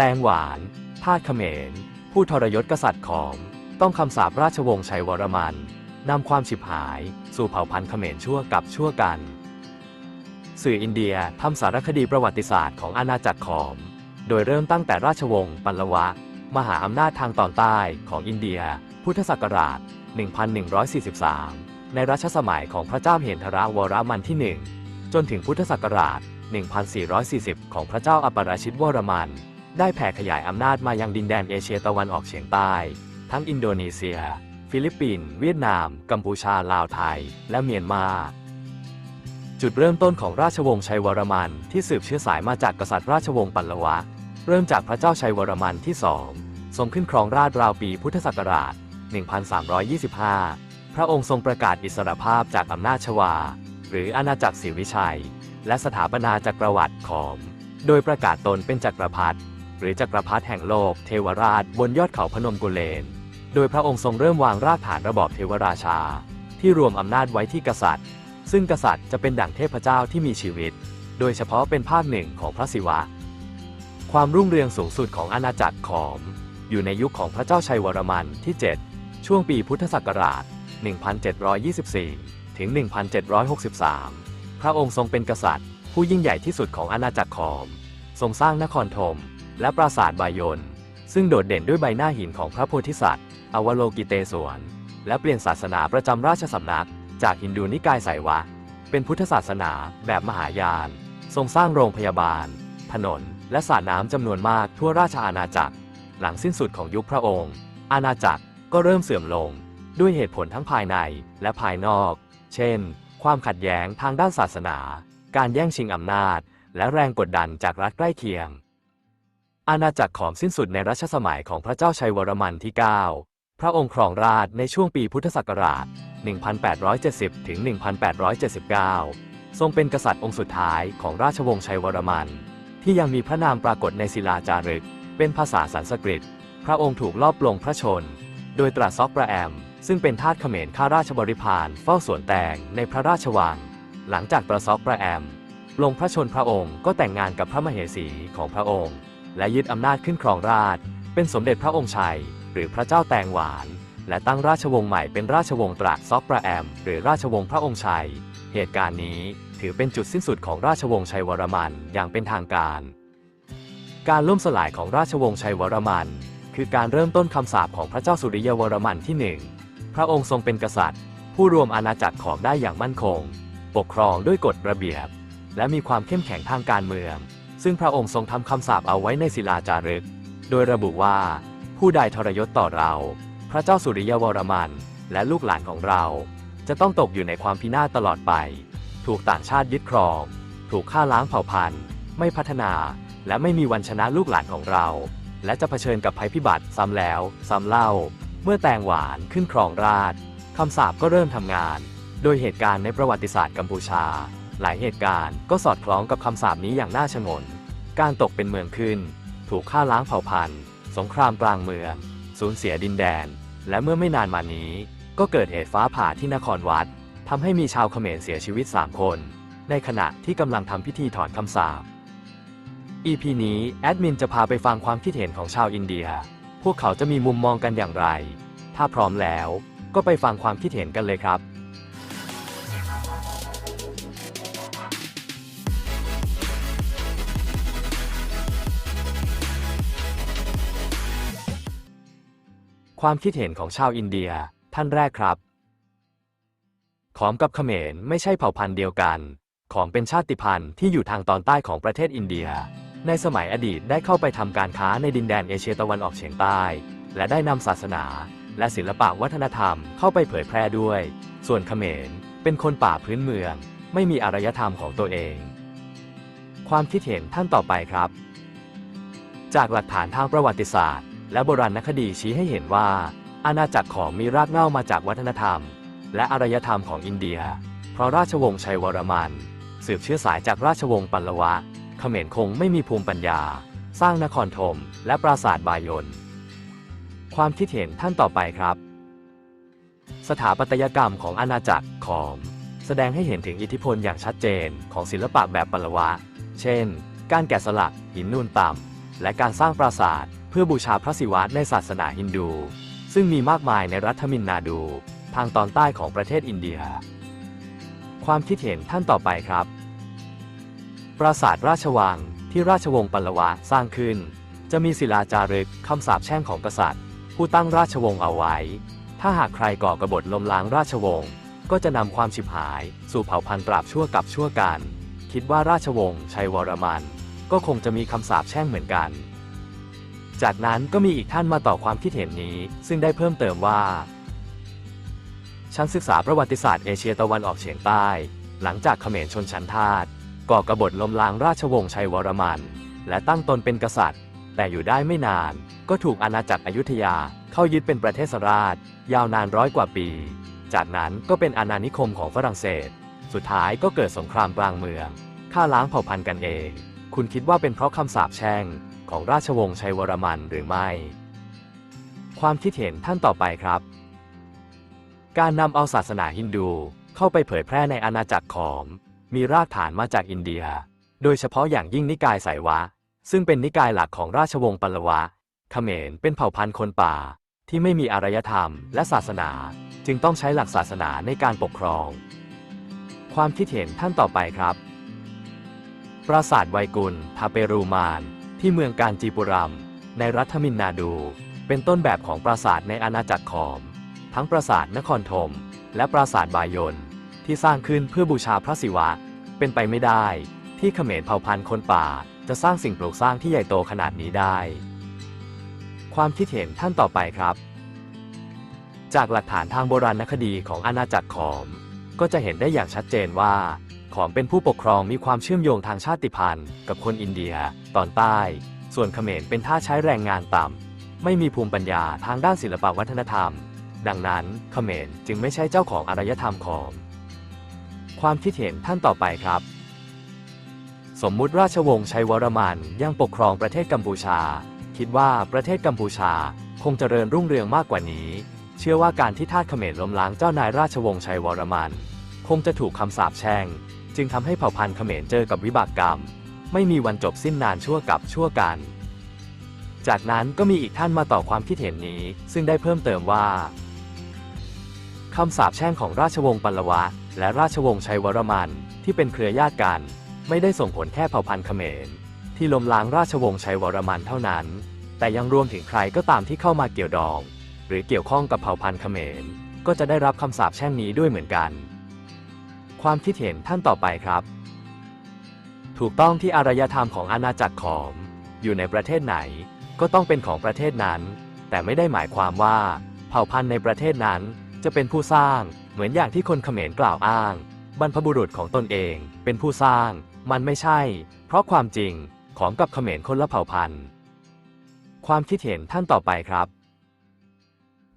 แตงหวาน ทาสเขมร ผู้ทรยศกษัตริย์ขอมต้องคำสาปราชวงศ์ชัยวรมันนำความฉิบหาย สู่เผ่าพันธุ์เขมรชั่วกับชั่วกัน สื่ออินเดียทำสารคดีประวัติศาสตร์ของอาณาจักรขอม โดยเริ่มตั้งแต่ราชวงศ์ปัลลวะ มหาอำนาจทางตอนใต้ของอินเดีย พุทธศักราช 1143 ในรัชสมัยของพระเจ้าเหนทระวรมันที่ 1 จนถึงพุทธศักราช 1440 ของพระเจ้าอัปราชิตวรมัน ได้แผ่ขยายอำนาจมายังดินแดนเอเชียตะวันออกเฉียงใต้ ทั้งอินโดนีเซีย ฟิลิปปินส์เวียดนาม กัมพูชาลาวไทย และเมียนมา จุดเริ่มต้นของราชวงศ์ชัยวรมันที่สืบเชื้อสายมาจากกษัตริย์ราชวงศ์ปัลลวะ เริ่มจากพระเจ้าชัยวรมันที่สองทรงขึ้นครองราชราวปีพุทธศักราช 1325 พระองค์ทรงประกาศอิสรภาพจากอำนาจชวา หรืออาณาจักรศรีวิชัย และสถาปนาจักรวรรดิขอม โดยประกาศตนเป็นจักรพรรดิ หรือจักรพรรดิแห่งโลกเทวราชบนยอดเขาพนมกุเลน โดยพระองค์ทรงเริ่มวางรากฐานระบอบเทวราชา ที่รวมอำนาจไว้ที่กษัตริย์ ซึ่งกษัตริย์จะเป็นดั่งเทพเจ้าที่มีชีวิต โดยเฉพาะเป็นภาคหนึ่งของพระศิวะ ความรุ่งเรืองสูงสุดของอาณาจักรขอม อยู่ในยุคของพระเจ้าชัยวรมันที่ 7 ช่วงปีพุทธศักราช 1724 ถึง 1763 พระองค์ทรงเป็นกษัตริย์ ผู้ยิ่งใหญ่ที่สุดของอาณาจักรขอม ทรงสร้างนครธม และปราสาทบายน ซึ่งโดดเด่นด้วยใบหน้าหินของพระโพธิสัตว์ อวโลกิเตศวร และเปลี่ยนศาสนาประจำราชสำนัก จากฮินดูนิกายไสยวะ เป็นพุทธศาสนาแบบมหายาน ทรงสร้างโรงพยาบาล ถนน และสระน้ำจำนวนมากทั่วราชอาณาจักร หลังสิ้นสุดของยุคพระองค์ อาณาจักรก็เริ่มเสื่อมลง ด้วยเหตุผลทั้งภายในและภายนอก เช่น ความขัดแย้งทางด้านศาสนา การแย่งชิงอำนาจ และแรงกดดันจากรัฐใกล้เคียง อาณาจักรขอมสิ้นสุดในรัชสมัยของพระเจ้าชัยวรมันที่ 9 พระองค์ครองราชในช่วงปีพุทธศักราช 1870 ถึง 1889ทรงเป็นกษัตริย์องค์สุดท้ายของราชวงศ์ชัยวรมัน ที่ยังมีพระนามปรากฏในศิลาจารึก เป็นภาษาสันสกฤต พระองค์ถูกลอบปลงพระชน โดยตรัสซอกประแอม ซึ่งเป็นทาสเขมรข้าราชบริพารเฝ้าสวนแตงในพระราชวัง หลังจากตรัสซอกประแอมลงพระชนพระองค์ก็แต่งงานกับพระมเหสีของพระองค์ และยึดอำนาจขึ้นครองราช เป็นสมเด็จพระองค์ชัย หรือพระเจ้าแตงหวาน และตั้งราชวงศ์ใหม่เป็นราชวงศ์ตรัสซอกประแอม หรือราชวงศ์พระองค์ชัย เหตุการณ์นี้ถือเป็นจุดสิ้นสุดของราชวงศ์ชัยวรมันอย่างเป็นทางการ การล่มสลายของราชวงศ์ชัยวรมัน คือการเริ่มต้นคำสาปของพระเจ้าสุริยวรมันที่หนึ่งพระองค์ทรงเป็นกษัตริย์ ผู้รวมอาณาจักรของได้อย่างมั่นคง ปกครองด้วยกฎระเบียบ และมีความเข้มแข็งทางการเมือง ซึ่งพระองค์ทรงทำคำสาปเอาไว้ในศิลาจารึก โดยระบุว่า ผู้ใดทรยศต่อเรา พระเจ้าสุริยวรมัน และลูกหลานของเรา จะต้องตกอยู่ในความพินาศตลอดไป ถูกต่างชาติยึดครอง ถูกฆ่าล้างเผ่าพันธุ์ ไม่พัฒนา และไม่มีวันชนะลูกหลานของเรา และจะเผชิญกับภัยพิบัติซ้ำแล้วซ้ำเล่า เมื่อแตงหวานขึ้นครองราชคำสาปก็เริ่มทำงาน โดยเหตุการณ์ในประวัติศาสตร์กัมพูชา หลายเหตุการณ์ก็สอดคล้องกับคำสาปนี้อย่างน่าชงน การตกเป็นเมืองขึ้น ถูกฆ่าล้างเผ่าพันธุ์ สงครามกลางเมือง สูญเสียดินแดน และเมื่อไม่นานมานี้ ก็เกิดเหตุฟ้าผ่าที่นครวัดทำให้มีชาวเขมรเสียชีวิต 3 คน ในขณะที่กำลังทำพิธีถอนคำสาป EP นี้แอดมินจะพาไปฟังความคิดเห็นของชาวอินเดีย พวกเขาจะมีมุมมองกันอย่างไร ถ้าพร้อมแล้ว ก็ไปฟังความคิดเห็นกันเลยครับ ความคิดเห็นของชาวอินเดีย ท่านแรกครับ ขอมกับเขมรไม่ใช่เผ่าพันธุ์เดียวกัน ขอมเป็นชาติพันธุ์ที่อยู่ทางตอนใต้ของประเทศอินเดีย ในสมัยอดีตได้เข้าไปทำการค้าในดินแดนเอเชียตะวันออกเฉียงใต้ และได้นำศาสนา และศิลปะวัฒนธรรมเข้าไปเผยแพร่ด้วย ส่วนเขมรเป็นคนป่าพื้นเมือง ไม่มีอารยธรรมของตัวเอง ความคิดเห็นท่านต่อไปครับ จากหลักฐานทางประวัติศาสตร์ และโบราณคดีชี้ให้เห็นว่า อาณาจักรของมีรากเหง้ามาจากวัฒนธรรม และอารยธรรมของอินเดีย เพราะราชวงศ์ชัยวรมัน สืบเชื้อสายจากราชวงศ์ปัลลวะเขมรคงไม่มีภูมิปัญญา สร้างนครธมและปราสาทบายนความคิดเห็นท่านต่อไปครับ สถาปัตยกรรมของอาณาจักรขอม แสดงให้เห็นถึงอิทธิพลอย่างชัดเจนของศิลปะแบบปัลลวะ เช่น การแกะสลักหินนูนต่ำและการสร้างปราสาท เพื่อบูชาพระศิวะในศาสนาฮินดู ซึ่งมีมากมายในรัฐมินนาดู ทางตอนใต้ของประเทศอินเดีย ความคิดเห็นท่านต่อไปครับ ปราสาทราชวังที่ราชวงศ์ปัลลวะสร้างขึ้น จะมีศิลาจารึกคำสาปแช่งของกษัตริย์ ผู้ตั้งราชวงศ์เอาไว้ ถ้าหากใครก่อกบฏล้มล้างราชวงศ์ก็จะนำความฉิบหาย สู่เผ่าพันธุ์ตราบชั่วกับชั่วกัน คิดว่าราชวงศ์ชัยวรมัน ก็คงจะมีคำสาปแช่งเหมือนกัน จากนั้นก็มีอีกท่านมาต่อความคิดเห็นนี้ ซึ่งได้เพิ่มเติมว่าฉันศึกษาประวัติศาสตร์เอเชียตะวันออกเฉียงใต้ หลังจากเขมรชนชั้นทาสก่อกบฏล้มล้างราชวงศ์ชัยวรมัน และตั้งตนเป็นกษัตริย์ แต่อยู่ได้ไม่นาน ก็ถูกอาณาจักรอยุธยาเข้ายึดเป็นประเทศราช ยาวนานร้อยกว่าปี จากนั้นก็เป็นอาณานิคมของฝรั่งเศส สุดท้ายก็เกิดสงครามกลางเมืองฆ่าล้างเผ่าพันธุ์กันเอง คุณคิดว่าเป็นเพราะคำสาปแช่ง ของราชวงศ์ชัยวรมันหรือไม่ ความคิดเห็นท่านต่อไปครับ การนำเอาศาสนาฮินดูเข้าไปเผยแพร่ในอาณาจักรขอม มีรากฐานมาจากอินเดีย โดยเฉพาะอย่างยิ่งนิกายไสยวะ ซึ่งเป็นนิกายหลักของราชวงศ์ปัลลวะเขมรเป็นเผ่าพันธุ์คนป่าที่ไม่มีอารยธรรมและศาสนา จึงต้องใช้หลักศาสนาในการปกครอง ความคิดเห็นท่านต่อไปครับ ปราสาทไวกุลทาเปรูมาน ที่เมืองกาญจีปุรัม ในรัฐมินนาดู เป็นต้นแบบของปราสาทในอาณาจักรขอม ทั้งปราสาทนครธมและปราสาทบายนที่สร้างขึ้นเพื่อบูชาพระศิวะ เป็นไปไม่ได้ ที่เขมรเผ่าพันธุ์คนป่า จะสร้างสิ่งปลูกสร้างที่ใหญ่โตขนาดนี้ได้ ความคิดเห็นท่านต่อไปครับ จากหลักฐานทางโบราณคดีของอาณาจักรขอม ก็จะเห็นได้อย่างชัดเจนว่า ขอมเป็นผู้ปกครองมีความเชื่อมโยงทางชาติพันธุ์ กับคนอินเดีย ตอนใต้ ส่วนเขมรเป็นท่าใช้แรงงานต่ำ ไม่มีภูมิปัญญาทางด้านศิลปวัฒนธรรม ดังนั้นเขมรจึงไม่ใช่เจ้าของอารยธรรมขอมความคิดเห็นท่านต่อไปครับ สมมุติราชวงศ์ชัยวรมันยังปกครองประเทศกัมพูชา คิดว่าประเทศกัมพูชาคงเจริญรุ่งเรืองมากกว่านี้ เชื่อว่าการที่ทาสเขมรล้มล้างเจ้านายราชวงศ์ชัยวรมัน คงจะถูกคำสาปแช่ง จึงทำให้เผ่าพันธุ์เขมรเจอกับวิบากกรรม ไม่มีวันจบสิ้นนานชั่วกับชั่วกัน จากนั้นก็มีอีกท่านมาต่อความคิดเห็นนี้ ซึ่งได้เพิ่มเติมว่าคำสาปแช่งของราชวงศ์ปัลลวะ และราชวงศ์ชัยวรมันที่เป็นเครือญาติกัน ไม่ได้ส่งผลแค่เผ่าพันธุ์เขมร ที่ล้มล้างราชวงศ์ชัยวรมันเท่านั้น แต่ยังรวมถึงใครก็ตามที่เข้ามาเกี่ยวดอง หรือเกี่ยวข้องกับเผ่าพันธุ์เขมร ก็จะได้รับคำสาปแช่งนี้ด้วยเหมือนกัน ความคิดเห็นท่านต่อไปครับ ถูกต้องที่อารยธรรมของอาณาจักรขอม อยู่ในประเทศไหน ก็ต้องเป็นของประเทศนั้น แต่ไม่ได้หมายความว่า เผ่าพันธุ์ในประเทศนั้น จะเป็นผู้สร้างเหมือนอย่างที่คนเขมรกล่าวอ้าง บรรพบุรุษของตนเอง เป็นผู้สร้าง มันไม่ใช่ เพราะความจริงของกับเขมรคนละเผ่าพันธุ์ ความคิดเห็นท่านต่อไปครับ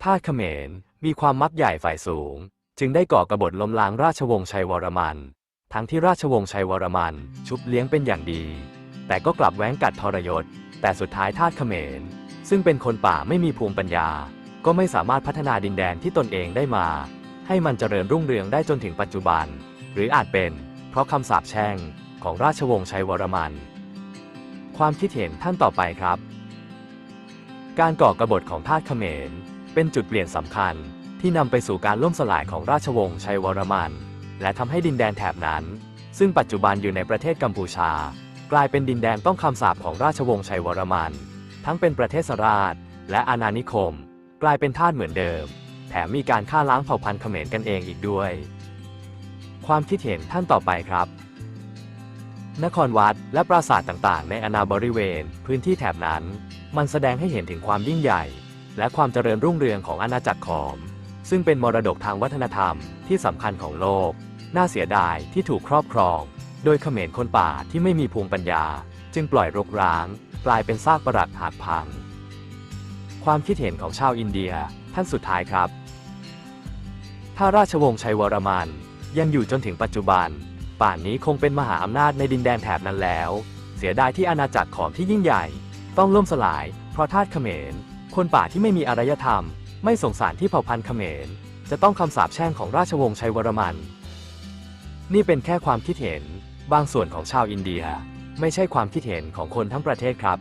ทาเขมรมีความมักใหญ่ฝ่ายสูง จึงได้ก่อกบฏล้มล้างราชวงศ์ชัยวรมัน ทั้งที่ราชวงศ์ชัยวรมัน ชุบเลี้ยงเป็นอย่างดี แต่ก็กลับแหว้งกัดทรยศ แต่สุดท้ายทาสเขมร ซึ่งเป็นคนป่าไม่มีภูมิปัญญา ก็ไม่สามารถพัฒนาดินแดนที่ตนเองได้มา ให้มันเจริญรุ่งเรืองได้จนถึงปัจจุบัน หรืออาจเป็น เพราะคำสาปแช่งของราชวงศ์ชัยวรมัน ความคิดเห็นท่านต่อไปครับ การก่อกรบฏของทาสเขมร เป็นจุดเปลี่ยนสำคัญ ที่นำไปสู่การล่มสลายของราชวงศ์ชัยวรมัน และทำให้ดินแดนแถบนั้น ซึ่งปัจจุบันอยู่ในประเทศกัมพูชา กลายเป็นดินแดนต้องคำสาปของราชวงศ์ชัยวรมัน ทั้งเป็นประเทศสราช และอาณานิคม กลายเป็นทาสเหมือนเดิม แถมมีการฆ่าล้างเผ่าพันธุ์เขมรกันเองอีกด้วย ความคิดเห็นท่านต่อไปครับ นครวัดและปราสาทต่างๆ ในอาณาบริเวณ พื้นที่แถบนั้น มันแสดงให้เห็นถึงความยิ่งใหญ่ และความเจริญรุ่งเรืองของอาณาจักรขอม ซึ่งเป็นมรดกทางวัฒนธรรมที่สำคัญของโลก น่าเสียดายที่ถูกครอบครอง โดยเขมรคนป่าที่ไม่มีภูมิปัญญา จึงปล่อยรกร้าง กลายเป็นซากปรักหักพัง ความคิดเห็นของชาวอินเดียท่านสุดท้ายครับ ถ้าราชวงศ์ชัยวรมัน ยังอยู่จนถึงปัจจุบัน ป่านนี้คงเป็นมหาอำนาจในดินแดนแถบนั้นแล้ว เสียดายที่อาณาจักรขอมที่ยิ่งใหญ่ ต้องล่มสลาย เพราะทาสเขมร คนป่าที่ไม่มีอารยธรรม ไม่สงสารที่เผ่าพันธุ์เขมร จะต้องคำสาปแช่งของราชวงศ์ชัยวรมัน นี่เป็นแค่ความคิดเห็นบางส่วนของชาวอินเดีย ไม่ใช่ความคิดเห็นของคนทั้งประเทศครับ